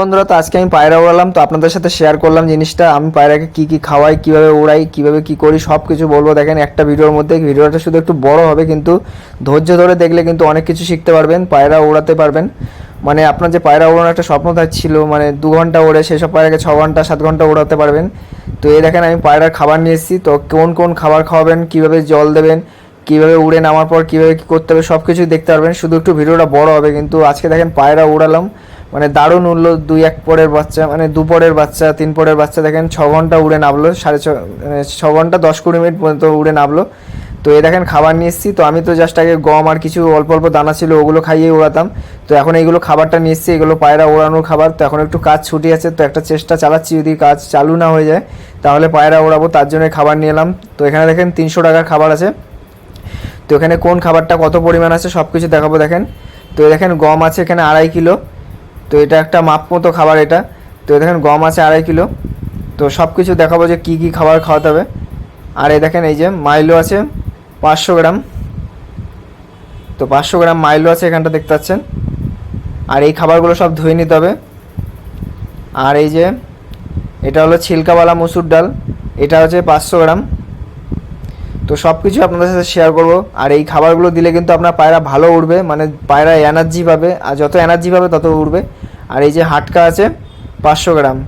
বন্ধুরা, তো আজকে আমি পায়রা উড়ালাম, তো আপনাদের সাথে শেয়ার করলাম জিনিসটা। আমি পায়রাকে কি কি খাওয়াই, কীভাবে উড়াই, কীভাবে কি করি সব কিছু বলব। দেখেন, একটা ভিডিওর মধ্যে ভিডিওটা শুধু একটু বড় হবে, কিন্তু ধৈর্য ধরে দেখলে কিন্তু অনেক কিছু শিখতে পারবেন, পায়রা উড়াতে পারবেন। মানে আপনার যে পায়রা উড়ানোর একটা স্বপ্ন ছিল মানে দু ঘণ্টা ওড়ে সেসব পায়রাকে ছ ঘণ্টা, সাত ঘণ্টা উড়াতে পারবেন। তো এই দেখেন, আমি পায়রার খাবার নিয়ে এসেছি, তো কোন কোন খাবার খাওয়াবেন, কীভাবে জল দেবেন, কীভাবে উড়ে নামার পর কীভাবে কি করতে হবে সব কিছুই দেখতে পারবেন। শুধু একটু ভিডিওটা বড় হবে, কিন্তু আজকে দেখেন পায়রা উড়ালাম। মানে দারুণ উঠল দুই এক পরের বাচ্চা মানে দু পরের বাচ্চা, তিন পরের বাচ্চা দেখেন ছ ঘণ্টা উড়ে নামলো, সাড়ে ছ মানে ছ ঘণ্টা দশ কুড়ি মিনিট পর্যন্ত উড়ে নামলো। তো এ দেখেন খাবার নিয়ে এসেছি, তো আমি তো জাস্ট আগে গম আর কিছু অল্প অল্প দানা ছিল ওগুলো খাইয়ে উড়াতাম। তো এখন এইগুলো খাবারটা নিয়ে এসেছি, এগুলো পায়রা ওড়ানোর খাবার। তো এখন একটু কাজ ছুটি আছে, তো একটা চেষ্টা চালাচ্ছি যদি কাজ চালু না হয়ে যায়, তাহলে পায়রা ওড়াবো তার জন্য খাবার নিয়ে এলাম। তো এখানে দেখেন তিনশো টাকার খাবার আছে। তো এখানে কোন খাবারটা কত পরিমাণ আছে সব কিছু দেখাবো দেখেন। তো দেখেন গম আছে এখানে আড়াই কিলো। তো এটা একটা মাপ মতো খাবার এটা। তো দেখেন গম আছে আড়াই কিলো। তো সব কিছু দেখাবো যে কী কী খাবার খাওয়াতে হবে। আর এই দেখেন এই যে মাইলো আছে পাঁচশো গ্রাম। তো পাঁচশো গ্রাম মাইলো আছে এখানটা দেখতে পাচ্ছেন। আর এই খাবারগুলো সব ধুয়ে নিতে হবে। আর এই যে এটা হলো ছিলকাওয়ালা মসুর ডাল। এটা হচ্ছে পাঁচশো গ্রাম। তো সব কিছু আপনাদের সাথে শেয়ার করব। আর এই খাবারগুলো দিলে কিন্তু আপনার পায়রা ভালো উঠবে মানে পায়রা এনার্জি পাবে, আর যত এনার্জি পাবে তত উঠবে আর এই যে হাটকা আছে, পাঁচশো গ্রাম।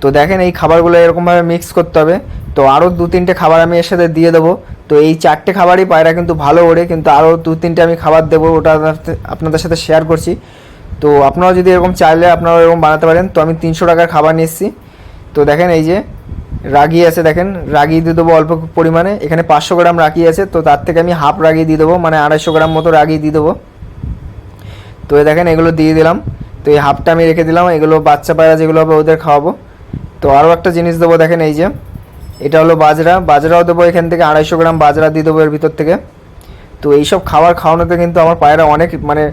তো দেখেন এই খাবারগুলো এরকমভাবে মিক্স করতে হবে। তো আরও দু তিনটে খাবার আমি এর সাথে দিয়ে দেবো। তো এই চারটে খাবারই পায়রা কিন্তু ভালো ওড়ে, কিন্তু আরও দু তিনটে আমি খাবার দেবো, ওটা আপনাদের- সাথে শেয়ার করছি। তো আপনারাও যদি এরকম চাইলে আপনারা এরকম বানাতে পারেন। তো আমি তিনশো টাকার খাবার এসেছি। তো দেখেন এই যে রাগি আছে দেখেন, রাগি দিয়ে দেবো অল্প পরিমাণে। এখানে পাঁচশো গ্রাম রাগি আছে, তো তার থেকে আমি হাফ রাগি দিয়ে দেবো মানে আড়াইশো গ্রাম মতো রাগি দিয়ে দেবো। তো দেখেন, এগুলো দিয়ে দিলাম। তো এই হাফটা আমি রেখে দিলাম, এগুলো বাচ্চা পায়রা যেগুলো হবে ওদের খাওয়াবো। তো আরও একটা জিনিস দেবো দেখেন, এই যে, এটা হলো বাজরা। বাজরাও দেবো এখান থেকে আড়াইশো গ্রাম বাজরা দিয়ে দেবো এর ভিতর থেকে। তো এইসব খাবার খাওয়ানোতে কিন্তু আমার পায়রা অনেক মানে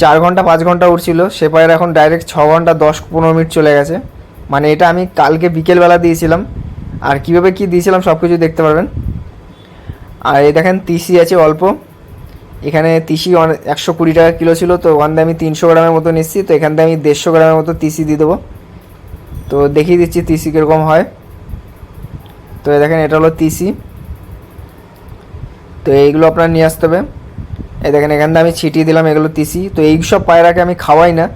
চার ঘণ্টা, পাঁচ ঘণ্টা উঠছিল। সে পায়রা এখন ডাইরেক্ট ছ ঘণ্টা, দশ, পনেরো মিনিট চলে গেছে। মানে এটা আমি কালকে বিকেলবেলা দিয়েছিলাম। আর কীভাবে কী দিয়েছিলাম সব কিছু দেখতে পারবেন। আর এই দেখেন, তিসি আছে অল্প। এখানে তিসি একশো কুড়ি টাকা কিলো ছিল, তো ওখান থেকে আমি তিনশো গ্রামের মতো নিচ্ছি, তো এখান থেকে আমি দেড়শো গ্রামের মতো তিসি দিয়ে দেবো। তো দেখিয়ে দিচ্ছি তিসি কীরকম হয়। তো দেখেন, এটা হলো তিসি। তো এইগুলো আপনার নিয়ে আসতে হবে। এই দেখেন, এখান থেকে আমি ছিটিয়ে দিলাম এগুলো তিসি। তো এই সব পায়রাকে আমি খাওয়াই না।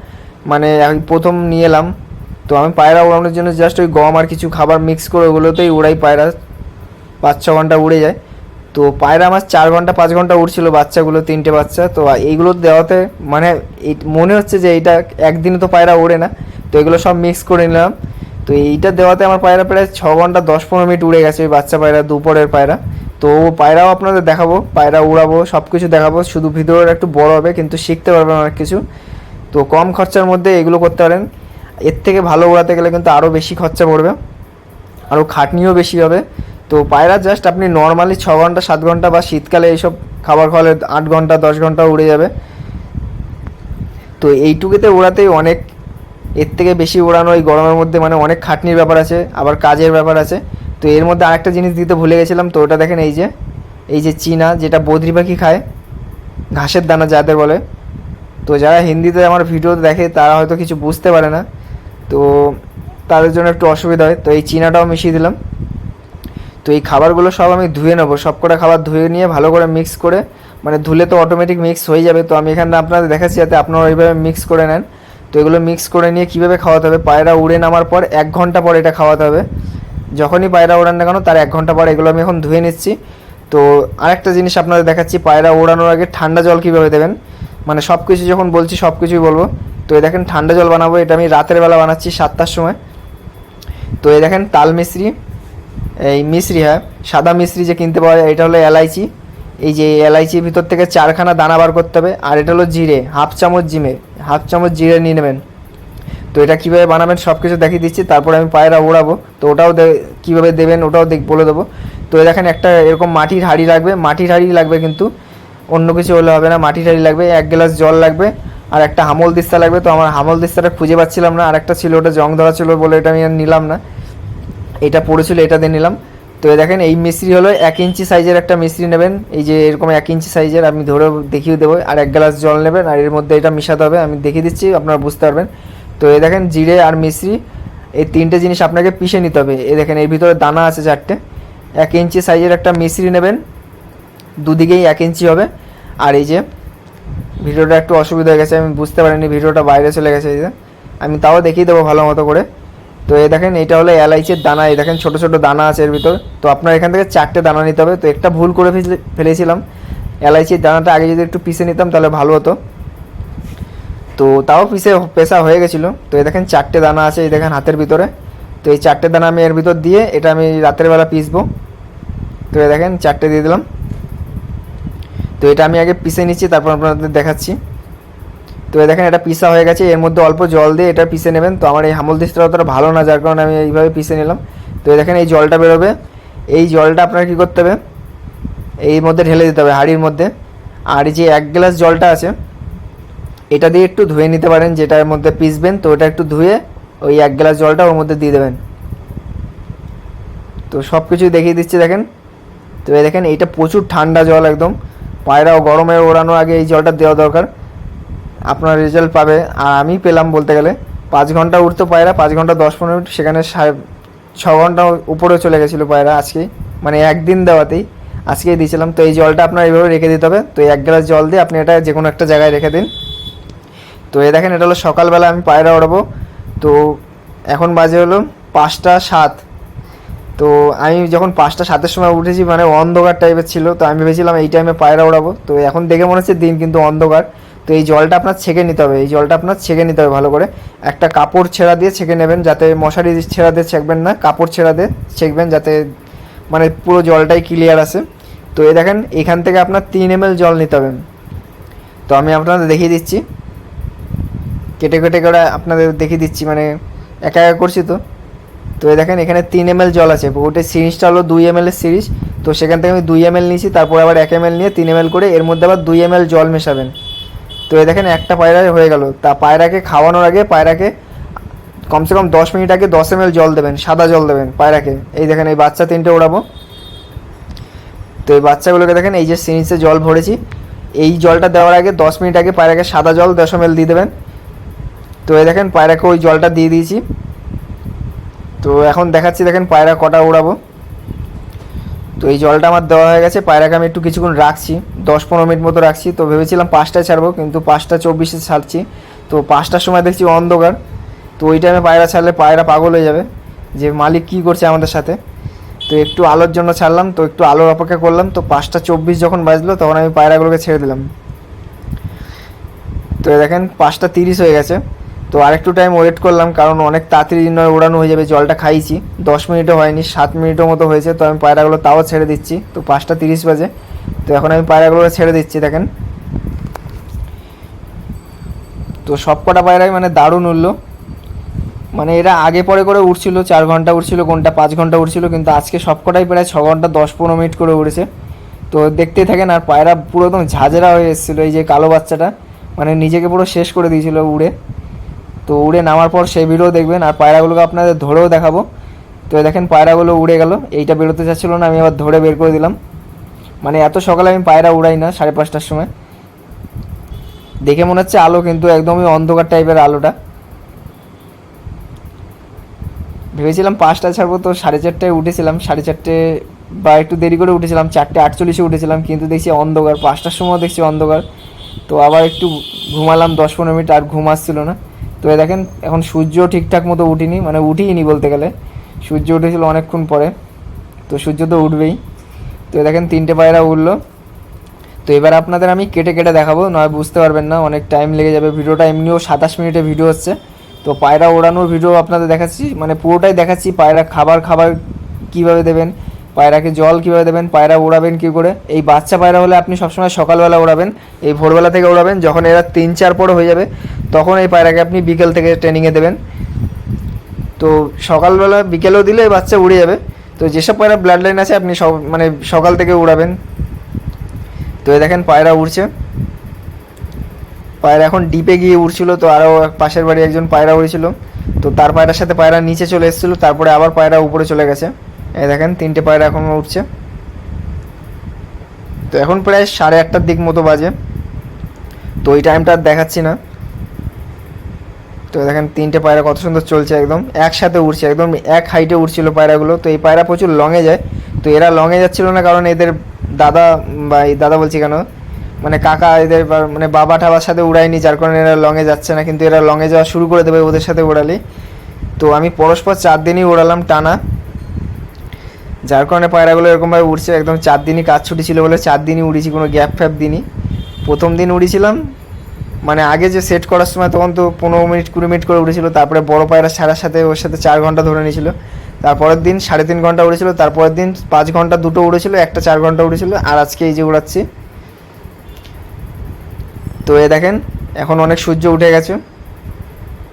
মানে আমি প্রথম নিয়ে এলাম। তো আমি পায়রা উড়ানোর জন্য জাস্ট ওই গম আর কিছু খাবার মিক্স করে ওগুলোতেই উড়াই, পায়রা পাঁচ ছ ঘণ্টা উড়ে যায়। তো পায়রা আমার চার ঘণ্টা, পাঁচ ঘণ্টা উড়ছিল, বাচ্চাগুলো, তিনটে বাচ্চা, তো এইগুলো দেওয়াতে মানে মনে হচ্ছে যে এইটা একদিনে তো পায়রা ওড়ে না। তো এগুলো সব মিক্স করে নিলাম। তো এইটা দেওয়াতে আমার পায়রা প্রায় ছ ঘণ্টা, দশ পনেরো মিনিট উড়ে গেছে ওই বাচ্চা পায়রা, দুপুরের পায়রা। তো পায়রাও আপনাদের দেখাবো, পায়রা উড়াবো সব কিছু দেখাবো। শুধু ভিডিওটা একটু বড় হবে, কিন্তু শিখতে পারবেন অনেক কিছু। তো কম খরচার মধ্যে এগুলো করতে পারেন। এর থেকে ভালো উড়াতে গেলে কিন্তু আরও বেশি খরচা পড়বে আরও খাটনিও বেশি হবে। তো পায়রা জাস্ট আপনি নর্মালি ছ ঘণ্টা, সাত ঘণ্টা বা শীতকালে এইসব খাবার খাওয়ালে আট ঘণ্টা, দশ ঘণ্টা উড়ে যাবে। তো এইটুকুতে ওড়াতেই অনেক, এর থেকে বেশি ওড়ানো এই গরমের মধ্যে মানে অনেক খাটনির ব্যাপার আছে, আবার কাজের ব্যাপার আছে। তো এর মধ্যে আরেকটা জিনিস দিতে ভুলে গেছিলাম, তো ওটা দেখেন এই যে এই যে চীনা যেটা বদ্রি পাখি খায়, ঘাসের দানা যাদের বলে। তো যারা হিন্দিতে আমার ভিডিও দেখে তারা হয়তো কিছু বুঝতে পারে না। তো তাদের জন্য একটু অসুবিধা হয়। তো এই চিনাটাও মিশিয়ে দিলাম। তো এই খাবারগুলো সব আমি ধুয়ে নেব। সব কটা খাবার ধুয়ে নিয়ে ভালো করে মিক্স করে মানে ধুলে তো অটোমেটিক মিক্স হয়ে যাবে। তো আমি এখানে আপনাদের দেখাচ্ছি যাতে আপনারা ওইভাবে মিক্স করে নেন। তো এগুলো মিক্স করে নিয়ে কীভাবে খাওয়াতে হবে? পায়রা উড়ে নামার পর এক ঘণ্টা পর এটা খাওয়াতে হবে। যখনই পায়রা ওড়ান না কেন, তার এক ঘণ্টা পর এগুলো আমি এখন ধুয়ে নিচ্ছি। তো আরেকটা জিনিস আপনাদের দেখাচ্ছি, পায়রা ওড়ানোর আগে ঠান্ডা জল কীভাবে দেবেন? মানে সব কিছু যখন বলছি সব কিছুই বলব। তো এই দেখেন ঠান্ডা জল বানাবো, এটা আমি রাতের বেলা বানাচ্ছি, সাতটার সময়। তো এই দেখেন তাল মিশ্রি, এই মিশ্রি হ্যাঁ সাদা মিশ্রি যে কিনতে পাওয়া যায়, এটা হলো এলাইচি। এই যে এলাইচির ভিতর থেকে চারখানা দানা বার করতে হবে, আর এটা হলো জিরে, হাফ চামচ জিমে, হাফ চামচ জিরে নিয়ে নেবেন। তো এটা কীভাবে বানাবেন সব কিছু দেখিয়ে দিচ্ছি, তারপরে আমি পায়রা ওড়াবো তো ওটাও কীভাবে দেবেন ওটাও দেখ, বলে দেবো। তো এই দেখেন একটা এরকম মাটির হাঁড়ি লাগবে, মাটির হাঁড়ি লাগবে কিন্তু। অন্য কিছু হলে হবে না, মাটি হাঁড়ি লাগবে, এক গ্লাস জল লাগবে আর একটা হামল দিস্তা লাগবে। তো আমার হামল দিস্তাটা খুঁজে পাচ্ছিলাম না আর একটা ছিল, ওটা জং ধরা ছিল বলে এটা আমি আর নিলাম না। এটা পড়েছিল, এটা দিয়ে নিলাম। তো দেখেন, এই মিস্ত্রি হলো এক ইঞ্চি সাইজের একটা মিস্ত্রি নেবেন। এই যে এরকম এক ইঞ্চি সাইজের, আমি ধরে দেখিয়ে দেবো। আর এক গ্লাস জল নেবেন, আর এর মধ্যে এটা মিশাতে হবে, আমি দেখিয়ে দিচ্ছি, আপনারা বুঝতে পারবেন। তো এই দেখেন, জিরে আর মিশ্রি এই তিনটে জিনিস আপনাকে পিষে নিতে হবে। এই দেখেন, এর ভিতরে দানা আছে চারটে। এক ইঞ্চি সাইজের একটা মিশ্রি নেবেন দুদিকেই এক ইঞ্চি হবে। আর এই যে, ভিডিওটা একটু অসুবিধা হয়ে গেছে, আমি বুঝতে পারিনি ভিডিওটা বাইরে চলে গেছে এই যে। আমি তাও দেখিয়ে দেবো ভালো মতো করে। তো এই দেখেন এটা হলো এলাইচের দানা, এই দেখেন ছোটো ছোটো দানা আছে এর ভিতর। তো আপনার এখান থেকে চারটে দানা নিতে হবে। তো একটা ভুল করে ফেলে- ফেলেছিলাম। এলাইচির দানাটা আগে যদি একটু পিষে নিতাম তাহলে ভালো হতো। তো তাও পিসে পেশা হয়ে গেছিল। তো এই দেখেন চারটে দানা আছে, এই দেখেন হাতের ভিতরে। তো এই চারটে দানা আমি এর ভিতর দিয়ে, এটা আমি রাতের বেলা পিসবো তো এই দেখেন, চারটে দিয়ে দিলাম। তো এটা আমি আগে পিষে নিচ্ছি, তারপর আপনাদের দেখাচ্ছি। তো দেখেন, এটা পিসা হয়ে গেছে। এর মধ্যে অল্প জল দিয়ে এটা পিষে নেবেন। তো আমার এই হামল দিস্তা অতটা ভালো না, যার কারণে আমি এইভাবে পিষে নিলাম। তো দেখেন, এই জলটা বেরোবে। এই জলটা আপনার কী করতে হবে? এই মধ্যে ঢেলে দিতে হবে, হাঁড়ির মধ্যে। আর যে এক গ্লাস জলটা আছে, এটা দিয়ে একটু ধুয়ে নিতে পারেন যেটার মধ্যে পিসবেন তো ওটা একটু ধুয়ে ওই এক গ্লাস জলটা ওর মধ্যে দিয়ে দেবেন। তো সব কিছুই দেখিয়ে দিচ্ছি, দেখেন। তো দেখেন, এইটা প্রচুর ঠান্ডা জল একদম। পায়রাও গরমে ওড়ানোর আগে এই জলটা দেওয়া দরকার। আপনার রেজাল্ট পাবে। আর আমি পেলাম বলতে গেলে, পাঁচ ঘণ্টা উঠতো পায়রা, পাঁচ ঘণ্টা, দশ পনেরো মিনিট, সেখানে ছ ঘণ্টা উপরে চলে গেছিল পায়রা আজকেই মানে একদিন দেওয়াতেই। আজকেই দিয়েছিলাম। তো এই জলটা আপনার এইভাবে রেখে দিতে হবে। তো এক গ্লাস জল দিয়ে আপনি এটা যে কোনো একটা জায়গায় রেখে দিন। তো এ দেখেন, এটা হলো সকালবেলা আমি পায়রা ওড়াবো। তো এখন বাজে হলো পাঁচটা সাত। তো আমি যখন পাঁচটা, সাতের সময় উঠেছি মানে অন্ধকার টাইপের ছিল, তো আমি ভেবেছিলাম এই টাইমে পায়রা ওড়াবো তো এখন দেখে মনে হচ্ছে দিন কিন্তু অন্ধকার। তো এই জলটা আপনার ছেঁকে নিতে হবে। এই জলটা আপনার ছেঁকে নিতে হবে ভালো করে। একটা কাপড় ছেঁড়া দিয়ে ছেঁকে নেবেন, যাতে মশারি ছেঁড়া দিয়ে ছেঁকবেন না, কাপড় ছেঁড়া দিয়ে ছেঁকবেন, যাতে মানে পুরো জলটাই ক্লিয়ার আসে। তো এই দেখেন, এখান থেকে আপনার তিন এম জল নিতে হবে। তো আমি আপনাদের দেখিয়ে দিচ্ছি। কেটে কেটে করে আপনাদের দেখিয়ে দিচ্ছি মানে একা একা করছি তো। তো দেখেন, এখানে তিন এম জল আছে। ওটার সিরিজটা হলো দুই এম এর সিরিজ। তো সেখান থেকে আমি দুই এম নিয়েছি তারপর আবার এক এম নিয়ে তিন এম করে এর মধ্যে আবার দুই এম জল মেশাবেন। তো এই দেখেন, একটা পায়রা হয়ে গেল। তা পায়রাকে খাওয়ানোর আগে পায়রাকে কমসে কম দশ মিনিট আগে দশ এম জল দেবেন, সাদা জল দেবেন পায়রাকে। এই দেখেন, এই বাচ্চা তিনটে ওড়াবো। তো এই বাচ্চাগুলোকে দেখেন, এই যে সিরিজে জল ভরেছি। এই জলটা দেওয়ার আগে দশ মিনিট আগে পায়রাকে সাদা জল দশ এম দিয়ে দেবেন। তো এই দেখেন, পায়রাকে ওই জলটা দিয়ে দিয়েছি। তো এখন দেখাচ্ছি, দেখেন পায়রা কটা উড়াবো। তো এই জলটা আমার দেওয়া হয়ে গেছে, পায়রাকে আমি একটু কিছুক্ষণ রাখছি, দশ পনেরো মিনিট মতো রাখছি। তো ভেবেছিলাম পাঁচটায় ছাড়বো, কিন্তু পাঁচটা চব্বিশে ছাড়ছি। তো পাঁচটার সময় দেখছি অন্ধকার, তো ওই টাইমে পায়রা ছাড়লে পায়রা পাগল হয়ে যাবে, যে মালিক কী করছে আমাদের সাথে। তো একটু আলোর জন্য ছাড়লাম, তো একটু আলোর অপেক্ষা করলাম, তো পাঁচটা চব্বিশ যখন বাজলো, তখন আমি পায়রাগুলোকে ছেড়ে দিলাম। তো দেখেন, পাঁচটা তিরিশ হয়ে গেছে। তো আরেকটু টাইম ওয়েট করলাম, কারণ অনেক তাড়াতাড়ি নয় ওড়ানো হয়ে যাবে, জলটা খাইছি। দশ মিনিটও হয়নি, সাত মিনিটের মতো হয়েছে, তো আমি পায়রাগুলো তাও ছেড়ে দিচ্ছি। তো পাঁচটা তিরিশ বাজে, তো এখন আমি পায়রাগুলো ছেড়ে দিচ্ছি, দেখেন। তো সব কটা পায়রাই মানে দারুণ উঠল মানে এরা আগে পরে করে উঠছিল চার ঘণ্টা উঠছিল কোনটা পাঁচ ঘণ্টা উঠছিল কিন্তু আজকে সব কটাই প্রায় ছ ঘণ্টা, দশ পনেরো মিনিট করে উড়েছে। তো দেখতেই থাকেন, আর পায়রা পুরো একদম ঝাঁঝরা হয়ে এসেছিল, এই যে কালো বাচ্চাটা মানে নিজেকে পুরো শেষ করে দিয়েছিল উড়ে। তো উড়ে নামার পর সেই ভিডিও দেখবেন, আর পায়রাগুলোকে আপনাদের ধরেও দেখাবো। তো দেখেন পায়রাগুলো উড়ে গেল, এইটা বেরোতে চাচ্ছিলো না, আমি আবার ধরে বের করে দিলাম। মানে এত সকালে আমি পায়রা উড়াই না, সাড়ে পাঁচটার সময়। দেখে মনে হচ্ছে আলো কিন্তু একদমই অন্ধকার টাইপের আলোটা। ভেবেছিলাম পাঁচটা ছাড়বো, তো সাড়ে চারটায় উঠেছিলাম, সাড়ে চারটে বা একটু দেরি করে উঠেছিলাম, চারটে আটচল্লিশে উঠেছিলাম, কিন্তু দেখছি অন্ধকার, পাঁচটার সময় দেখছি অন্ধকার। তো আবার একটু ঘুমালাম দশ পনেরো মিনিট, আর ঘুম আসছিল না। তো দেখেন, এখন সূর্য ঠিকঠাক মতো উঠিনি মানে উঠিনি বলতে গেলে। সূর্য উঠেছিল অনেকক্ষণ পরে, তো সূর্য তো উঠবেই। তো দেখেন, তিনটে পায়রা উঠল। তো এবার আপনাদের আমি কেটে কেটে দেখাবো, নয় বুঝতে পারবেন না, অনেক টাইম লেগে যাবে। ভিডিওটা এমনিও সাতাশ মিনিটের ভিডিও হচ্ছে। তো পায়রা ওড়ানোর ভিডিও আপনাদের দেখাচ্ছি মানে পুরোটাই দেখাচ্ছি, পায়রা খাবার খাবার কীভাবে দেবেন, পায়রাকে জল কীভাবে দেবেন, পায়রা ওড়াবেন কী করে। এই বাচ্চা পায়রা হলে আপনি সবসময় সকালবেলা ওড়াবেন, এই ভোরবেলা থেকে ওড়াবেন, যখন এরা তিন, চার পরে হয়ে যাবে তখন এই পায়রাকে আপনি বিকেল থেকে ট্রেনিংয়ে দেবেন। তো সকালবেলা বিকেলেও দিলে বাচ্চা উড়ে যাবে। তো যেসব পায়রা ব্লাড লাইন আছে, আপনি সব মানে সকাল থেকে উড়াবেন। তো এই দেখেন পায়রা উড়ছে। পায়রা এখন ডিপে গিয়ে উড়ছিল, তো আরও পাশের বাড়ি একজন পায়রা উড়েছিল। তো তার পায়রার সাথে পায়রা নিচে চলে এসেছিল, তারপরে আবার পায়রা উপরে চলে গেছে। এই দেখেন, তিনটে পায়রা এখন উঠছে তো এখন প্রায় সাড়ে আটটার দিক মতো বাজে। তো ওই টাইমটা দেখাচ্ছি না। তো দেখেন তিনটে পায়রা কত সুন্দর চলছে একদম। একসাথে উড়ছে, একদম এক হাইটে উড়ছিল পায়রাগুলো। তো এই পায়রা প্রচুর লংয়ে যায়। তো এরা লংয়ে যাচ্ছিল না কারণ এদের দাদা বা এই দাদা বলছি কেন? মানে কাকা এদের মানে বাবা ঠাবার সাথে উড়ায়নি, যার কারণে এরা লংয়ে যাচ্ছে না। কিন্তু এরা লংয়ে যাওয়া শুরু করে দেবে ওদের সাথে উড়ালে। তো আমি পরস্পর চার দিনই উড়ালাম টানা। যার কারণে পায়রাগুলো এরকমভাবে উড়ছে। একদম চার দিনই কাজ ছুটি ছিল বলে চার দিনই উড়েছি কোনো গ্যাপ ফ্যাপ দিনই প্রথম দিন উড়েছিলাম মানে আগে যে সেট করার সময় তখন তো পনেরো মিনিট, কুড়ি মিনিট করে উড়েছিল তারপরে বড় পায়রা ছাড়ার সাথে ওর সাথে চার ঘণ্টা ধরে নিয়েছিল। তারপরের দিন সাড়ে তিন ঘণ্টা উড়েছিল তারপরের দিন পাঁচ ঘণ্টা দুটো উড়েছিল একটা চার ঘণ্টা উড়েছিল আর আজকে এই যে উড়াচ্ছি। তো এ দেখেন, এখন অনেক সূর্য উঠে গেছে।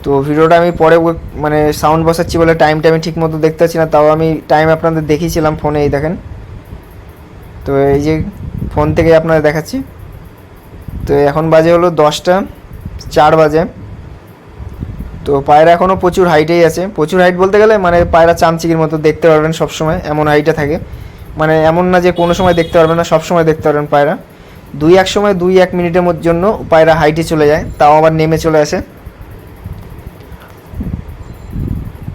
তো ভিডিওটা আমি পরে মানে সাউন্ড বসাচ্ছি বলে টাইমটা আমি ঠিক মতো দেখতে পাচ্ছি না, তাও আমি টাইম আপনাদের দেখিয়েছিলাম ফোনে এই দেখেন। তো এই যে ফোন থেকে আপনাদের দেখাচ্ছি। তো এখন বাজে হলো দশটা, চার বাজে। তো পায়রা এখনও প্রচুর হাইটেই আছে। প্রচুর হাইট বলতে গেলে মানে পায়রা চামচিকির মতো দেখতে পারবেন সব সময় এমন হাইটে থাকে। মানে এমন না যে কোনো সময় দেখতে পারবেন না সব সময় দেখতে পারবেন পায়রা। দুই এক সময়, দুই এক মিনিটের জন্য পায়রা হাইটে চলে যায়, তাও আবার নেমে চলে আসে।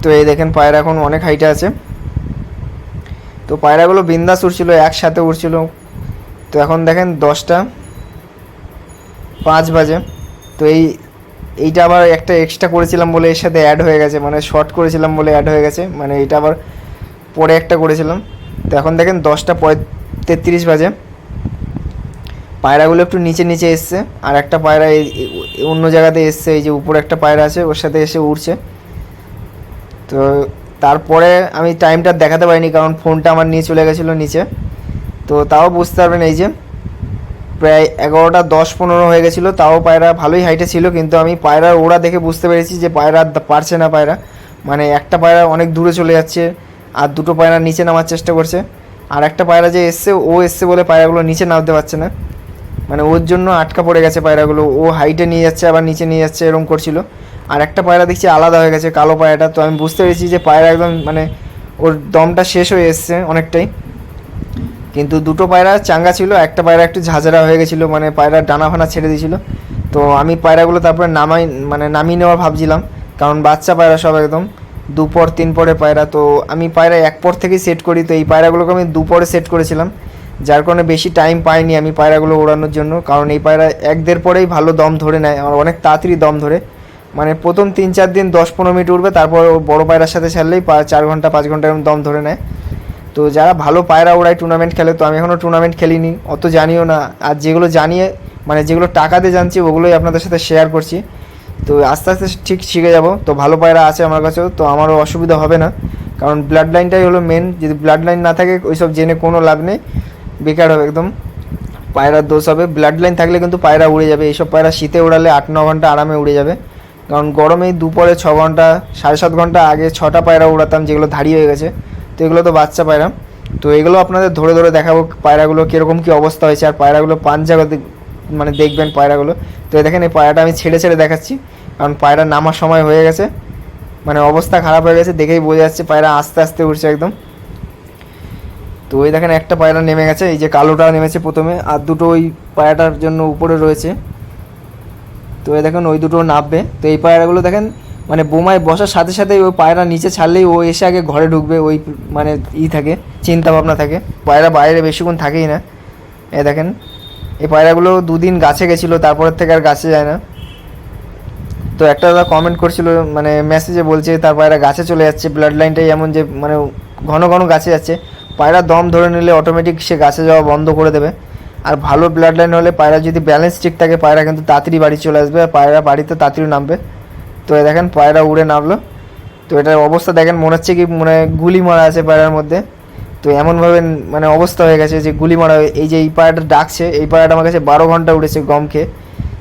তো এই দেখেন পায়রা এখন অনেক হাইটে আছে। তো পায়রাগুলো বিন্দাস উঠছিল একসাথে উঠছিল তো এখন দেখেন দশটা। পাঁচ বাজে। তো এই, এইটা আবার একটা এক্সট্রা করেছিলাম বলে এর সাথে অ্যাড হয়ে গেছে মানে শর্ট করেছিলাম বলে অ্যাড হয়ে গেছে মানে এটা আবার পরে একটা করেছিলাম। তো এখন দেখেন দশটা পঁয় তেত্রিশ বাজে। পায়রাগুলো একটু নিচে নিচে এসছে, আর একটা পায়রা অন্য জায়গাতে এসছে, এই যে উপরে একটা পায়রা আছে, ওর সাথে এসে উড়ছে। তো তারপরে আমি টাইমটা দেখাতে পারিনি, কারণ ফোনটা আমার নিয়ে চলে গেছিল নিচে। তো তাও বুঝতে পারবেন এই যে প্রায় এগারোটা, দশ, পনেরো হয়ে গেছিল। তাও পায়রা ভালোই হাইটে ছিল, কিন্তু আমি পায়রার ওড়া দেখে বুঝতে পেরেছি যে পায়রা পারছে না পায়রা। মানে একটা পায়রা অনেক দূরে চলে যাচ্ছে, আর দুটো পায়রা নিচে নামার চেষ্টা করছে। আর একটা পায়রা যে এসছে, ও এসছে বলে পায়রাগুলো নিচে নামতে পারছে না। মানে ওর জন্য আটকা পড়ে গেছে পায়রাগুলো। ও হাইটে নিয়ে যাচ্ছে, আবার নিচে নিয়ে যাচ্ছে, এরকম করছিল। আর একটা পায়রা দেখছি আলাদা হয়ে গেছে, কালো পায়রাটা। তো আমি বুঝতে পেরেছি যে পায়রা একদম মানে ওর দমটা শেষ হয়ে এসছে অনেকটাই। কিন্তু দুটো পায়রা চাঙ্গা ছিল, একটা পায়রা একটু ঝাঁঝরা হয়ে গেছিল মানে পায়রা ডানা ফানা ছেড়ে দিয়েছিল। তো আমি পায়রাগুলো তারপরে নামাই মানে নামিয়ে নেওয়া ভাবছিলাম, কারণ বাচ্চা পায়রা সব একদম দুপর তিন পরে পায়রা। তো আমি পায়রা এক পর থেকেই সেট করি, তো এই পায়রাগুলোকে আমি দুপরে সেট করেছিলাম, যার কারণে বেশি টাইম পাইনি আমি পায়রাগুলো ওড়ানোর জন্য, কারণ এই পায়রা এক দেড় পরেই ভালো দম ধরে নেয়, আর অনেক তাড়াতাড়ি দম ধরে। মানে প্রথম তিন চার দিন দশ পনেরো মিনিট উঠবে তারপর বড় পায়রার সাথে ছাড়লেই চার ঘণ্টা, পাঁচ ঘণ্টা এরকম দম ধরে নেয়। তো যারা ভালো পায়রা ওড়ায় টুর্নামেন্ট খেলে, তো আমি এখনও টুর্নামেন্ট খেলিনি, অত জানিও না। আর যেগুলো জানিয়ে মানে যেগুলো টাকাতে জানছি, ওগুলোই আপনাদের সাথে শেয়ার করছি। তো আস্তে আস্তে ঠিক শিখে যাব। তো ভালো পায়রা আছে আমার কাছেও, তো আমারও অসুবিধা হবে না। কারণ ব্লাড লাইনটাই হলো মেন যদি ব্লাড লাইন না থাকে, ওইসব জেনে কোনো লাভ নেই। বেকার হবে একদম। পায়রার দোষ হবে। ব্লাড লাইন থাকলে কিন্তু পায়রা উড়ে যাবে। এইসব পায়রা শীতে উড়ালে আট, ন ঘণ্টা আরামে উড়ে যাবে। কারণ গরমেই দুপুরে ছ ঘণ্টা, সাড়ে সাত ঘণ্টা আগে ছটা পায়রা উড়াতাম যেগুলো ধাড়ি হয়ে গেছে। তো এগুলো তো বাচ্চা পায়রা। তো এগুলো আপনাদের ধরে ধরে দেখাবো পায়রাগুলো কীরকম কী অবস্থা হয়েছে। আর পায়রাগুলো পাঞ্জাগা মানে দেখবেন পায়রাগুলো। তো দেখেন এই পায়রাটা আমি ছেড়ে ছেড়ে দেখাচ্ছি। কারণ পায়রা নামার সময় হয়ে গেছে। মানে অবস্থা খারাপ হয়ে গেছে দেখেই বোঝা যাচ্ছে পায়রা আস্তে আস্তে উঠছে একদম। তো ওই দেখেন একটা পায়রা নেমে গেছে। এই যে কালোটা নেমেছে প্রথমে। আর দুটো ওই পায়রাটার জন্য উপরে রয়েছে। তো এই দেখেন ওই দুটো নামবে। তো এই পায়রাগুলো দেখেন মানে বোমায় বসার সাথে সাথেই ওই পায়রা নিচে ছাড়লেই ও এসে আগে ঘরে ঢুকবে, ওই মানে ই থাকে চিন্তা ভাবনা থাকে। পায়রা বাইরে বেশিক্ষণ থাকেই না। এ দেখেন, এই পায়রাগুলো দুদিন গাছে গেছিল, তারপরের থেকে আর গাছে যায় না। তো একটা দাদা কমেন্ট করছিল মানে মেসেজে বলছে, তার পায়রা গাছে চলে যাচ্ছে ব্লাড লাইনটাই এমন যে মানে ঘন ঘন গাছে যাচ্ছে। পায়রা দম ধরে নিলে অটোমেটিক সে গাছে যাওয়া বন্ধ করে দেবে। আর ভালো ব্লাড লাইন হলে পায়রা যদি ব্যালেন্স ঠিক থাকে, পায়রা কিন্তু তাড়াতাড়ি বাড়ি চলে আসবে, আর পায়রা বাড়িতে তাড়াতাড়ি নামবে। তো দেখেন পায়রা উড়ে নামলো। তো এটার অবস্থা দেখেন, মনে হচ্ছে কি মানে গুলি মারা আছে পায়রার মধ্যে। তো এমনভাবে মানে অবস্থা হয়ে গেছে যে গুলি মারা এই যে এই পায়রাটা ডাকছে, এই পায়রাটা আমার কাছে বারো ঘণ্টা উড়েছে গম খেয়ে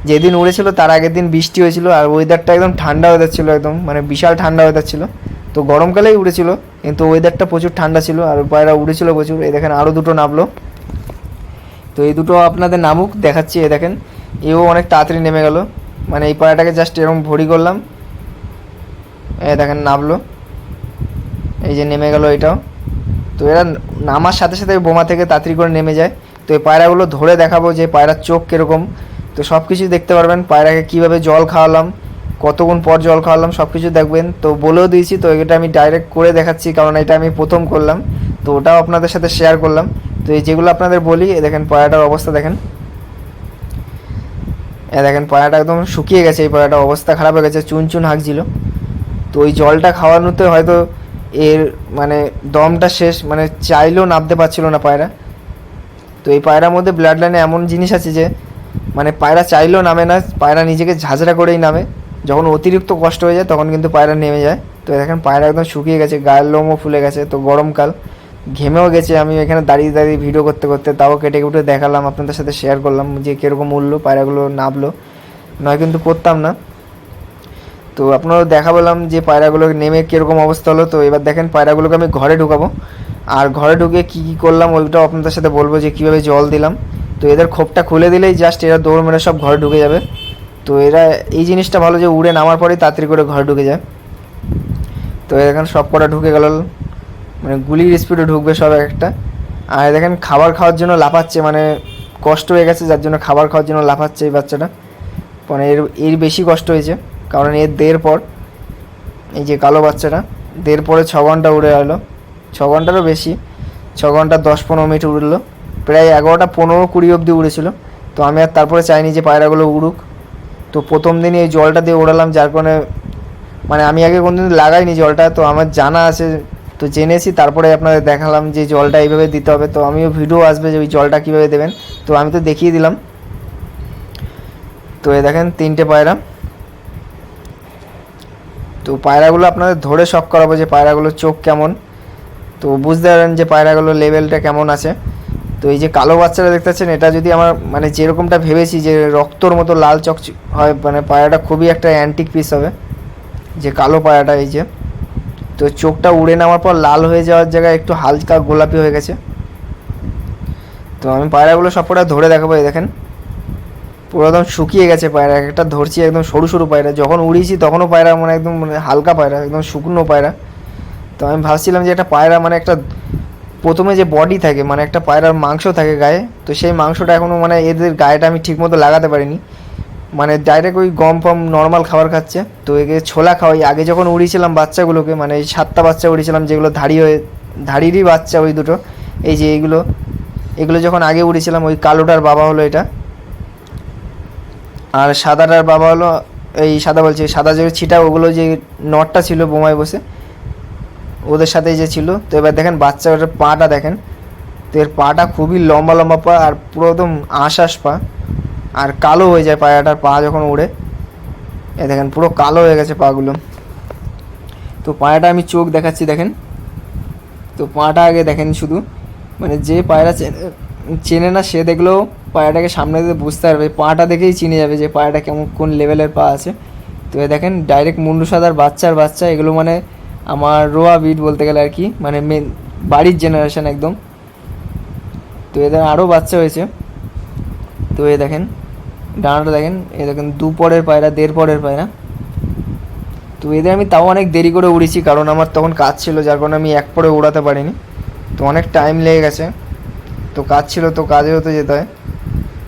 যেদিন উড়েছিল তার আগের দিন বৃষ্টি হয়েছিল আর ওয়েদারটা একদম ঠান্ডা ওয়েদার ছিল একদম মানে বিশাল ঠান্ডা ওয়েদার ছিল। তো গরমকালেই উড়েছিল, কিন্তু ওয়েদারটা প্রচুর ঠান্ডা ছিল আর পায়রা উড়েছিল প্রচুর। এই দেখেন আরও দুটো নামলো। তো এই দুটো আপনাদের নামুক, দেখাচ্ছি এ দেখেন। এও অনেক তাড়াতাড়ি নেমে গেল। মানে এই পায়রাটাকে জাস্ট এরকম ভরি করলাম। এ দেখেন নামলো এই যে নেমে গেল এটাও। তো এরা নামার সাথে সাথে বোমা থেকে তাড়াতাড়ি করে নেমে যায়। তো এই পায়রাগুলো ধরে দেখাবো যে পায়রার চোখ কীরকম। তো সব কিছুই দেখতে পারবেন পায়রাকে কীভাবে জল খাওয়ালাম কতক্ষণ পর জল খাওয়ালাম সব কিছু দেখবেন। তো বলেও দিয়েছি, তো এটা আমি ডাইরেক্ট করে দেখাচ্ছি, কারণ এটা আমি প্রথম করলাম। তো ওটাও আপনাদের সাথে শেয়ার করলাম। তো এই যেগুলো আপনাদের বলি দেখেন পায়রাটার অবস্থা দেখেন। এ দেখেন পায়রাটা একদম শুকিয়ে গেছে, এই পায়রাটার অবস্থা খারাপ হয়ে গেছে চুন চুন হাঁকছিল। তো ওই জলটা খাওয়ানোতে হয়তো এর মানে দমটা শেষ মানে চাইলেও নামতে পারছিল না পায়রা। তো এই পায়রার মধ্যে ব্লাড লাইনে এমন জিনিস আছে যে মানে পায়রা চাইলেও নামে না, পায়রা নিজেকে ঝাঁঝরা করেই নামে। যখন অতিরিক্ত কষ্ট হয়ে যায়, তখন কিন্তু পায়রা নেমে যায়। তো দেখেন পায়রা একদম শুকিয়ে গেছে, গায়ের লোমও ফুলে গেছে, তো গরমকাল। ঘেমেও গেছে, আমি এখানে দাঁড়িয়ে দাঁড়িয়ে ভিডিও করতে করতে তাও কেটে কুটে দেখালাম, আপনাদের সাথে শেয়ার করলাম যে কীরকম উঠল পায়রাগুলো নামলো। নয় কিন্তু করতাম না। তো আপনারা দেখা বললাম যে পায়রাগুলো নেমে কীরকম অবস্থা হলো। তো এবার দেখেন পায়রাগুলোকে আমি ঘরে ঢুকাবো। আর ঘরে ঢুকে কী কী করলাম ওইটাও আপনাদের সাথে বলব যে কীভাবে জল দিলাম। তো এদের খোপটা খুলে দিলেই জাস্ট এরা দৌড় মেরে সব ঘরে ঢুকে যাবে। তো এরা এই জিনিসটা ভালো যে উড়ে নামার পরেই তাড়াতাড়ি করে ঘরে ঢুকে যায়। তো এখানে সব কটা ঢুকে গেল। মানে গুলির স্পিডে ঢুকবে সব একটা। আর দেখেন খাবার খাওয়ার জন্য লাফাচ্ছে মানে কষ্ট হয়ে গেছে, যার জন্য খাবার খাওয়ার জন্য লাফাচ্ছে এই বাচ্চাটা। মানে এর এর বেশি কষ্ট হয়েছে। কারণ এর দেড় পর, এই যে কালো বাচ্চাটা, দেড় পরে ছ ঘণ্টা উড়ে এলো। ছ ঘন্টারও বেশি, ছ ঘণ্টা দশ পনেরো মিনিট উড়লো। প্রায় এগারোটা পনেরো কুড়ি অবধি উড়েছিল। তো আমি আর তারপরে চাইনি যে পায়রাগুলো উড়ুক। তো প্রথম দিনই এই জলটা দিয়ে উড়ালাম, যার কারণে মানে আমি আগে কোনোদিন লাগাইনি জলটা, তো আমার জানা আছে, তো জেনেছি, তারপরে আপনাদের দেখালাম যে জলটা এইভাবে দিতে হবে। তো আমিও ভিডিও আসবে যে ওই জলটা কীভাবে দেবেন। তো আমি তো দেখিয়ে দিলাম। তো এই দেখেন তিনটে পায়রা। তো পায়রাগুলো আপনাদের ধরে শখ করাবো যে পায়রাগুলোর চোখ কেমন। তো বুঝতে পারেন যে পায়রাগুলোর লেভেলটা কেমন আছে। তো এই যে কালো বাচ্চারা দেখতে পাচ্ছেন, এটা যদি আমার মানে যেরকমটা ভেবেছি যে রক্তর মতো লাল চক হয় মানে পায়রাটা খুবই একটা অ্যান্টিক পিস হবে। যে কালো পায়রাটা এই যে। তো চোখটা উড়ে নেওয়ার পর লাল হয়ে যাওয়ার জায়গায় একটু হালকা গোলাপি হয়ে গেছে। তো আমি পায়রাগুলো সব কটা ধরে দেখাবো, এই দেখেন। পুরো একদম শুকিয়ে গেছে পায়রা, একটা ধরছি একদম সরু সরু পায়রা। যখন উড়িয়েছি তখনও পায়রা মানে একদম মানে হালকা পায়রা, একদম শুকনো পায়রা। তো আমি ভাবছিলাম যে একটা পায়রা মানে একটা প্রথমে যে বডি থাকে মানে একটা পায়রার মাংস থাকে গায়ে, তো সেই মাংসটা এখনও মানে এদের গায়েটা আমি ঠিকমতো লাগাতে পারিনি। মানে ডাইরেক্ট ওই গম ফম নর্মাল খাবার খাচ্ছে। তো একে ছোলা খাওয়াই। আগে যখন উড়িয়েছিলাম বাচ্চাগুলোকে মানে এই সাতটা বাচ্চা উড়িয়েছিলাম যেগুলো ধাড়ি হয়ে, ধাড়িরই বাচ্চা ওই দুটো, এই যে এইগুলো এগুলো যখন আগে উড়িয়েছিলাম, ওই কালোটার বাবা হলো এটা। আর সাদাটার বাবা হলো এই সাদা বলছি, সাদা যে ছিটা, ওগুলো যে নটটা ছিল বোমায় বসে, ওদের সাথে যে ছিল। তো এবার দেখেন বাচ্চাটার পাটা দেখেন। তো এর পাটা খুবই লম্বা লম্বা পা আর পুরো একদম আশ আশ পা। আর কালো হয়ে যায় পায়াটার পা যখন উড়ে এ দেখেন পুরো কালো হয়ে গেছে পাগুলো। তো পায়াটা আমি চোখ দেখাচ্ছি দেখেন। তো পাটা আগে দেখেন শুধু। মানে যে পায়রা চেনে না, সে দেখলেও পায়রাটাকে সামনে দিয়ে বুঝতে পারবে। পাটা দেখেই চিনে যাবে যে পায়রাটা কেমন, কোন লেভেলের পা আছে। তো এ দেখেন ডাইরেক্ট মুন্ডু সাদার বাচ্চার বাচ্চা, এগুলো মানে আমার রোয়া বিট বলতে গেলে আর কি মানে মেন বাড়ির জেনারেশন একদম। তো এদের আরও বাচ্চা হয়েছে। তো এ দেখেন, ডানাটা দেখেন, এ দেখেন, দু পরের পায়রা দেড় পরের পায়রা তো এদের আমি তাও অনেক দেরি করে উড়েছি, কারণ আমার তখন কাজ ছিল, যার কারণে আমি এক পরে উড়াতে পারিনি। তো অনেক টাইম লেগে গেছে। তো কাজ ছিল, তো কাজে হতে যেতে হয়।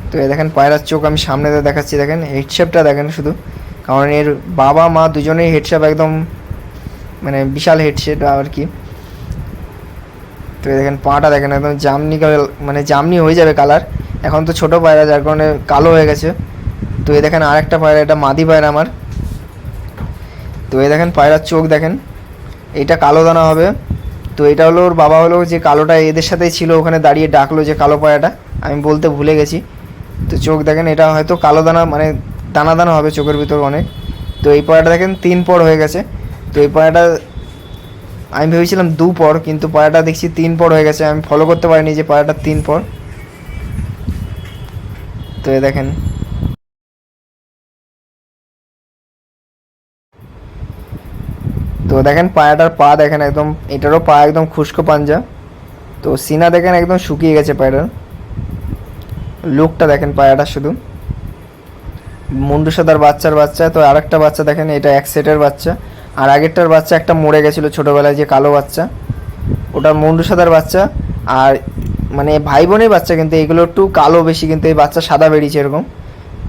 তো এ দেখেন, পায়রার চোখ আমি সামনে দেখাচ্ছি, দেখেন হেডশেপটা দেখেন শুধু। কারণ এর বাবা, মা দুজনেই হেডশেপ একদম মানে বিশাল হেডশেপ আর কি। তো দেখেন, পাটা দেখেন, একদম জামনি মানে জামনি হয়ে যাবে কালার এখন তো ছোট পায়রা, যার কারণে কালো হয়ে গেছে। তো এই দেখেন, আরেকটা পায়রা, এটা মাদি পায়রা আমার। তো এই দেখেন, পায়রার চোখ দেখেন। এটা কালো দানা হবে। তো এটা হলো ওর বাবা হলো যে কালোটা এদের সাথেই ছিল, ওখানে দাঁড়িয়ে ডাকলো যে কালো পায়াটা। আমি বলতে ভুলে গেছি। তো চোখ দেখেন, এটা হয়তো কালো দানা মানে দানা দানা হবে চোখের ভিতর অনেক। তো এই পায়রাটা দেখেন, তিন পর হয়ে গেছে। তো এই পায়াটা, আমি ভেবেছিলাম দু পর, কিন্তু পায়াটা দেখছি তিন পর হয়ে গেছে। আমি ফলো করতে পারিনি যে পায়াটা তিন পর। তো এ দেখেন তো দেখেন পায়াটার পা দেখেন একদম, এটারও পা একদম খুশকো পাঞ্জা। তো সিনা দেখেন একদম শুকিয়ে গেছে পায়রার লুকটা দেখেন পায়াটা শুধু। মুন্ডু সাদার বাচ্চার বাচ্চা, তো আরেকটা বাচ্চা দেখেন, এটা এক সেটের বাচ্চা। আর আগেরটার বাচ্চা একটা মরে গেছিল ছোটোবেলায়, যে কালো বাচ্চা। ওটা মুন্ডু সাদার বাচ্চা, আর মানে ভাই বোনের বাচ্চা, কিন্তু এগুলো একটু কালো বেশি, কিন্তু এই বাচ্চা সাদা বেরিয়েছে এরকম।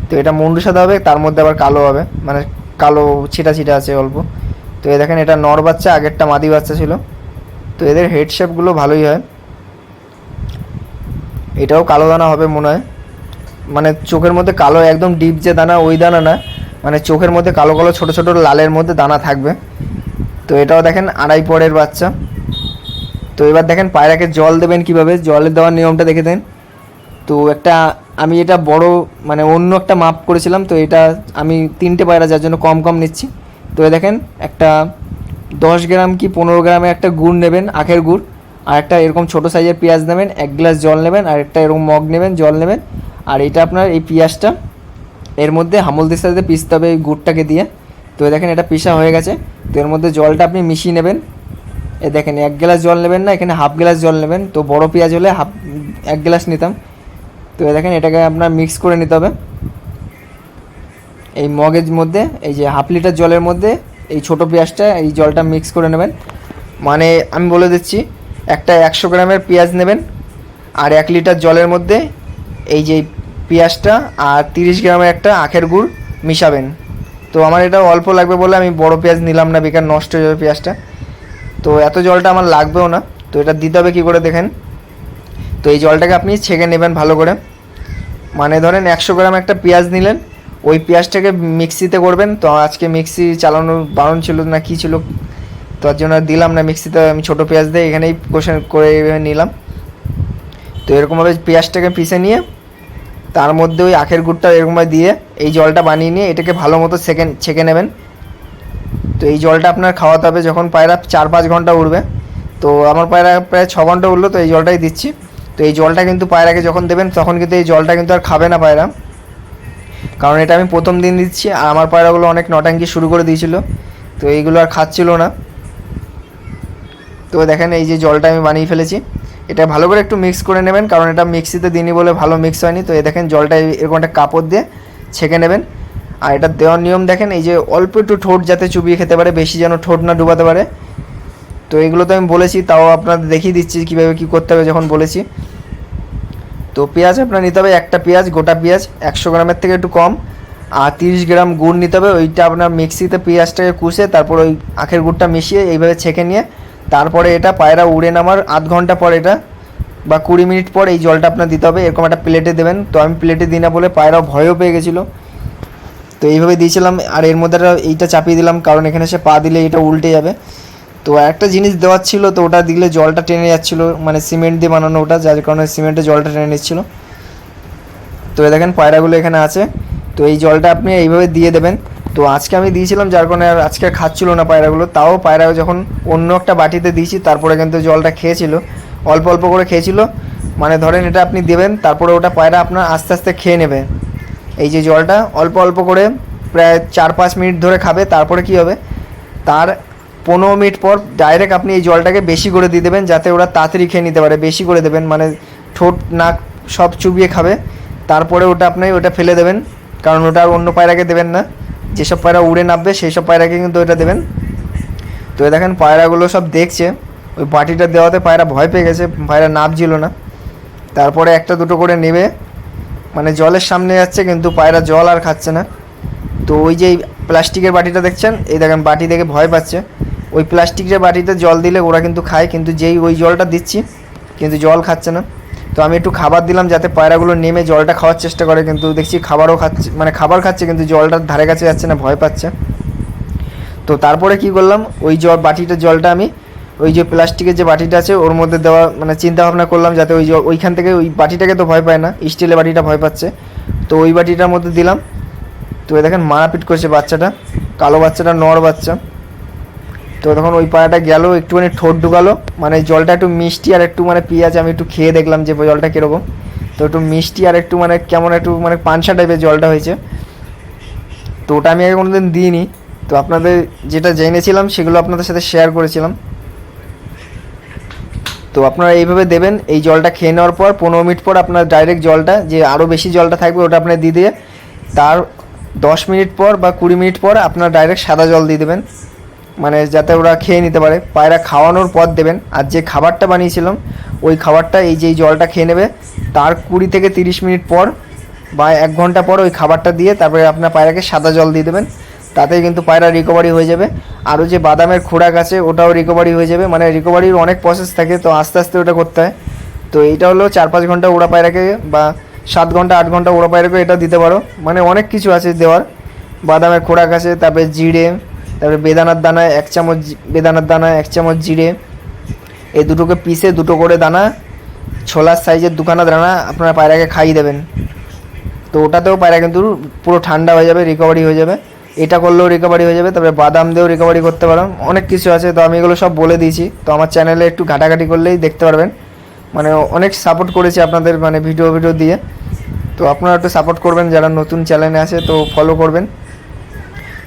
তো এটা মুন্ডু সাদা হবে, তার মধ্যে আবার কালো হবে। মানে কালো ছিটা ছিটা আছে অল্প। তো এ দেখেন, এটা নর বাচ্চা, আগেরটা মাদি বাচ্চা ছিল। তো এদের হেড শেপগুলো ভালোই হয়। এটাও কালো দানা হবে মনে হয়। মানে চোখের মধ্যে কালো, একদম ডিপ যে দানা, ওই দানা না। মানে চোখের মধ্যে কালো কালো, ছোট ছোট লালের মধ্যে দানা থাকবে। তো এটাও দেখেন, আড়াই পরের বাচ্চা। তো এবার দেখেন, পায়রাকে জল দেবেন কীভাবে? জলের দেওয়ার নিয়মটা দেখে দেন। তো একটা, আমি এটা বড় মানে অন্য একটা মাপ করেছিলাম। তো এটা আমি তিনটে পায়রা, যার জন্য কম কম নিচ্ছি। তো দেখেন, একটা দশ গ্রাম কি পনেরো গ্রামের একটা গুড় নেবেন, আখের গুড়, আর একটা এরকম ছোটো সাইজের পেঁয়াজ নেবেন, এক গ্লাস জল নেবেন, আর একটা এরকম মগ নেবেন, জল নেবেন। আর এটা আপনার এই পেঁয়াজটা, এর মধ্যে হামলদের সাথে পিসতে হবে এই গুড়টাকে দিয়ে। তো দেখেন, এটা পিসা হয়ে গেছে। তো এর মধ্যে জলটা আপনি মিশিয়ে নেবেন। এ দেখেন, এক গ্লাস জল নেবেন না, এখানে হাফ গ্লাস জল নেবেন। তো বড় পেঁয়াজ হলে হাফ, এক গ্লাস নিতাম। তো দেখেন, এটাকে আপনার মিক্স করে নিতে হবে। এই মগের মধ্যে, এই যে হাফ লিটার জলের মধ্যে এই ছোটো পেঁয়াজটা, এই জলটা মিক্স করে নেবেন। মানে আমি বলে দিচ্ছি, একটা একশো গ্রামের পেঁয়াজ নেবেন আর এক লিটার জলের মধ্যে এই যে পেঁয়াজটা আর তিরিশ গ্রামের একটা আখের গুড় মিশাবেন। তো আমার এটা অল্প লাগবে বলে আমি বড় পেঁয়াজ নিলাম না, বেকার নষ্ট হয়ে যাবে পেঁয়াজটা। তো এত জলটা আমার লাগবেও না, তো এটা দিতে হবে কী করে দেখেন। তো এই জলটাকে আপনি ছেঁকে নেবেন ভালো করে। মানে ধরেন একশো গ্রাম একটা পেঁয়াজ নিলেন ওই পেঁয়াজটাকে মিক্সিতে করবেন। তো আজকে মিক্সি চালানো বারণ ছিল না, কী ছিল? তার জন্য দিলাম না মিক্সিতে, আমি ছোটো পেঁয়াজ দিয়ে এখানেই কোষে, করে নিলাম। তো এরকমভাবে পেঁয়াজটাকে পিষে নিয়ে, তার মধ্যে ওই আখের গুড়টা এরকমভাবে দিয়ে, এই জলটা বানিয়ে নিয়ে এটাকে ভালো মতো সেকে, ছেঁকে নেবেন। তো এই জলটা আপনার খাওয়াতে হবে যখন পায়রা চার পাঁচ ঘণ্টা উঠবে তো আমার পায়রা প্রায় ছ ঘণ্টা উঠল তো এই জলটাই দিচ্ছি। তো এই জলটা কিন্তু পায়রাকে যখন দেবেন, তখন কিন্তু এই জলটা কিন্তু আর খাবে না পায়রা। কারণ এটা আমি প্রথম দিন দিচ্ছি, আর আমার পায়রাগুলো অনেক নটাঙ্কি শুরু করে দিয়েছিল। তো এইগুলো আর খাচ্ছিল না। তো দেখেন এই যে জলটা আমি বানিয়ে ফেলেছি। এটা ভালো করে একটু মিক্স করে নেবেন, কারণ এটা মিক্সিতে দিনই বলে ভালো মিক্স হয়নি। তো এই দেখেন জলটা এরকম একটা কাপড় দিয়ে ছেঁকে নেবেন। আর এটা দেওয়ার নিয়ম দেখেন, এই যে অল্প একটু ঠোঁট যাতে চুবিয়ে খেতে পারে, বেশি যেন ঠোঁট না ডুবাতে পারে। তো এগুলো তো আমি বলেছি, তাও আপনাদের দেখিয়ে দিচ্ছি কীভাবে কী করতে হবে যখন বলেছি। তো পেঁয়াজ আপনার নিতে হবে একটা পেঁয়াজ, গোটা পেঁয়াজ, একশো গ্রামের থেকে একটু কম। আর তিরিশ গ্রাম গুড় নিতে হবে, ওইটা আপনার মিক্সিতে পেঁয়াজটাকে কুষে তারপর ওই আখের গুড়টা মিশিয়ে এইভাবে ছেঁকে নিয়ে, তারপরে এটা পায়রা উড়ে নামার আধ ঘণ্টা পর এটা, বা কুড়ি মিনিট পর এই জলটা আপনার দিতে হবে, এরকম একটা প্লেটে দেবেন। তো আমি প্লেটে দিই না বলে পায়রা ভয়ও পেয়ে গেছিল। তো এইভাবে দিয়েছিলাম, আর এর মধ্যে এইটা চাপিয়ে দিলাম, কারণ এখানে সে পা দিলে এটা উল্টে যাবে। তো একটা জিনিস দেওয়ার ছিল, তো ওটা দিলে জলটা টেনে যাচ্ছিল মানে সিমেন্ট দিয়ে বানানো ওটা, যার কারণে সিমেন্টে জলটা টেনে নিচ্ছিলো। তো এই দেখেন পায়রাগুলো এখানে আছে, তো এই জলটা আপনি এইভাবে দিয়ে দেবেন। তো আজকে আমি দিয়েছিলাম, যার কারণে আর আজকে খাচ্ছিল না পায়রাগুলো, তাও পায়রা যখন অন্য একটা বাটিতে দিয়েছি, তারপরে কিন্তু জলটা খেয়েছিল, অল্প অল্প করে খেয়েছিল। মানে ধরেন এটা আপনি দেবেন, তারপরে ওটা পায়রা আপনার আস্তে আস্তে খেয়ে নেবে। এই যে জলটা অল্প অল্প করে প্রায় চার পাঁচ মিনিট ধরে খাবে, তারপরে কি হবে? তার পনেরো মিনিট পর ডাইরেক্ট আপনি এই জলটাকে বেশি করে দিয়ে দেবেন, যাতে ওরা তাড়াতাড়ি খেয়ে নিতে পারে। বেশি করে দেবেন মানে ঠোঁট, নাক সব চুবিয়ে খাবে। তারপরে ওটা আপনি ওটা ফেলে দেবেন, কারণ ওটা আর অন্য পায়রাকে দেবেন না। যেসব পায়রা উড়ে নামবে সেই সব পায়রাকে কিন্তু ওটা দেবেন। তো দেখেন, পায়রাগুলো সব দেখছে। ওই বাটিটা দেওয়াতে পায়রা ভয় পেয়ে গেছে, পায়রা নামছিল না। তারপরে একটা দুটো করে নেবে। মানে জলের সামনে যাচ্ছে, কিন্তু পায়রা জল আর খাচ্ছে না। তো ওই যে প্লাস্টিকের বাটিটা দেখছেন, এই দেখেন, বাটি দেখে ভয় পাচ্ছে। ওই প্লাস্টিকের বাটিতে জল দিলে ওরা কিন্তু খায়, কিন্তু যেই ওই জলটা দিচ্ছি, কিন্তু জল খাচ্ছে না। তো আমি একটু খাবার দিলাম যাতে পায়রাগুলো নেমে জলটা খাওয়ার চেষ্টা করে, কিন্তু দেখছি খাবারও খাচ্ছে মানে খাবার খাচ্ছে, কিন্তু জলটার ধারে কাছে যাচ্ছে না, ভয় পাচ্ছে। তো তারপরে কি করলাম, ওই জল বাটিটার জলটা আমি, ওই যে প্লাস্টিকের যে বাটিটা আছে, ওর মধ্যে দেওয়া মানে চিন্তা ভাবনা করলাম যাতে ওই ওইখান থেকে ওই বাটিটাকে তো ভয় পায় না, স্টিলের বাটিটা ভয় পাচ্ছে। তো ওই বাটিটার মধ্যে দিলাম। তো দেখেন মারাপিট করছে বাচ্চাটা, কালো বাচ্চাটা, নর বাচ্চা। তো তখন ওই পাড়াটা গেল, একটুখানি ঠোঁট ঢুকালো মানে জলটা একটু মিষ্টি আর একটু মানে পেঁয়াজ, আমি একটু খেয়ে দেখলাম যে জলটা কীরকম। তো একটু মিষ্টি আর একটু মানে কেমন একটু মানে পানসা টাইপের জলটা হয়েছে। তো ওটা আমি আগে কোনো দিন দিইনি। তো আপনাদের যেটা জেনেছিলাম, সেগুলো আপনাদের সাথে শেয়ার করেছিলাম। তো আপনারা এইভাবে দেবেন, এই জলটা খেয়ে নেওয়ার পর পনেরো মিনিট পর আপনার ডাইরেক্ট জলটা, যে আরও বেশি জলটা থাকবে ওটা আপনার দিয়ে দিয়ে, তার দশ মিনিট পর বা কুড়ি মিনিট পর আপনার ডাইরেক্ট সাদা জল দিয়ে দেবেন। মানে যাতে ওরা খেয়ে নিতে পারে। পায়রা খাওয়ানোর পর দেবেন। আর যে খাবারটা বানিয়েছিলাম, ওই খাবারটা, এই যে জলটা খেয়ে নেবে। তার কুড়ি থেকে তিরিশ মিনিট পর বা এক ঘণ্টা পর ওই খাবারটা দিয়ে তারপরে আপনার পায়রাকে সাদা জল দিয়ে দেবেন। তাতে কিন্তু পায়রা রিকভারি হয়ে যাবে। আরও যে বাদামের খোরাক আছে, ওটাও রিকভারি হয়ে যাবে। মানে রিকভারির অনেক প্রসেস থাকে, তো আস্তে আস্তে ওটা করতে হয়। তো এইটা হলো চার পাঁচ ঘণ্টা ওড়া পায়রাকে বা সাত ঘণ্টা, আট ঘণ্টা ওড়া পায়রাকে এটা দিতে পারো। মানে অনেক কিছু আছে দেওয়ার। বাদামের খোরাক আছে, তারপরে জিরে তারপরে বেদানার দানা এক চামচ বেদানার দানা এক চামচ জিরে, এই দুটোকে পিসে দুটো করে দানা, ছোলার সাইজের দুখানা দানা আপনারা পায়রাকে খাইয়ে দেবেন। তো ওটাতেও পায়রা কিন্তু পুরো ঠান্ডা হয়ে যাবে রিকভারি হয়ে যাবে। এটা করলেও রিকভারি হয়ে যাবে, তারপরে বাদাম দিয়েও রিকভারি করতে পারো। অনেক কিছু আছে, তো আমি এগুলো সব বলে দিয়েছি। তো আমার চ্যানেলে একটু ঘাটাঘাটি করলেই দেখতে পারবেন। মানে অনেক সাপোর্ট করেছি আপনাদের মানে ভিডিও ভিডিও দিয়ে। তো আপনারা একটু সাপোর্ট করবেন, যারা নতুন চ্যানেলে আছে, তো ফলো করবেন।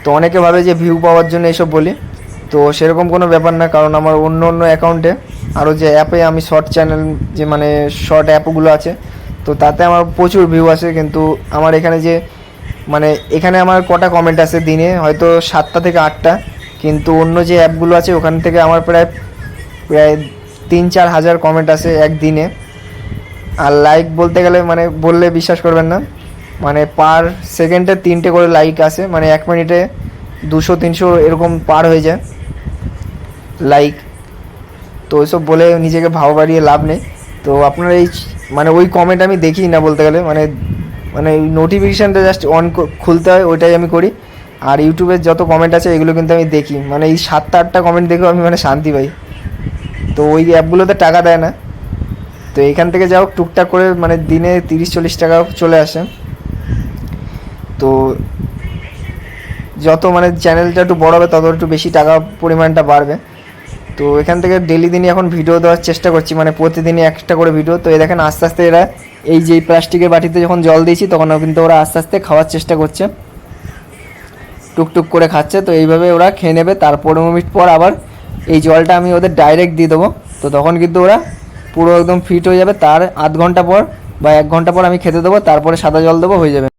তো অনেকে ভাবে যে ভিউ পাওয়ার জন্য এইসব বলি। তো সেরকম কোনো ব্যাপার না, কারণ আমার অন্য অন্য অ্যাকাউন্টে আরও যে অ্যাপে আমি শর্ট চ্যানেল যে মানে শর্ট অ্যাপগুলো আছে, তো তাতে আমার প্রচুর ভিউ আসে। কিন্তু আমার এখানে যে মানে এখানে আমার কটা কমেন্ট আছে দিনে, হয়তো সাতটা থেকে আটটা। কিন্তু অন্য যে অ্যাপগুলো আছে, ওখান থেকে আমার প্রায় প্রায় তিন চার হাজার কমেন্ট আসে একদিনে আর লাইক বলতে গেলে মানে বললে বিশ্বাস করবেন না। মানে পার সেকেন্ডে তিনটে করে লাইক আসে মানে এক মিনিটে দুশো, তিনশো এরকম পার হয়ে যায় লাইক তো ওইসব বলে নিজেকে ভাব বাড়িয়ে লাভ নেই। তো আপনার এই মানে ওই কমেন্ট আমি দেখি না বলতে গেলে মানে মানে নোটিফিকেশানটা জাস্ট অন খুলতে হয়, ওইটাই আমি করি। আর ইউটিউবের যত কমেন্ট আছে, এগুলো কিন্তু আমি দেখি। মানে এই সাতটা, আটটা কমেন্ট দেখেও আমি মানে শান্তি পাই। তো ওই অ্যাপগুলোতে টাকা দেয় না। তো এখান থেকে যাও টুকটাক করে মানে দিনে তিরিশ, চল্লিশ টাকা চলে আসে। তো যত মানে চ্যানেলটা একটু বড় হবে, তত একটু বেশি টাকা পরিমাণটা বাড়বে। তো এখান থেকে ডেলি দিনই এখন ভিডিও দেওয়ার চেষ্টা করছি মানে প্রতিদিনই একটা করে ভিডিও তো এই দেখেন আস্তে আস্তে এরা এই যে প্লাস্টিকের বাটিতে যখন জল দিয়েছি, তখন কিন্তু ওরা আস্তে আস্তে খাওয়ার চেষ্টা করছে। টুকটুক করে খাচ্ছে, তো এইভাবে ওরা খেয়ে নেবে। তার পনেরো মিনিট পর আবার এই জলটা আমি ওদের ডাইরেক্ট দিয়ে দেবো। তো তখন কিন্তু ওরা পুরো একদম ফিট হয়ে যাবে। তার আধ ঘণ্টা পর বা এক ঘণ্টা পর আমি খেতে দেবো, তারপরে সাদা জল দেবো, হয়ে যাবে।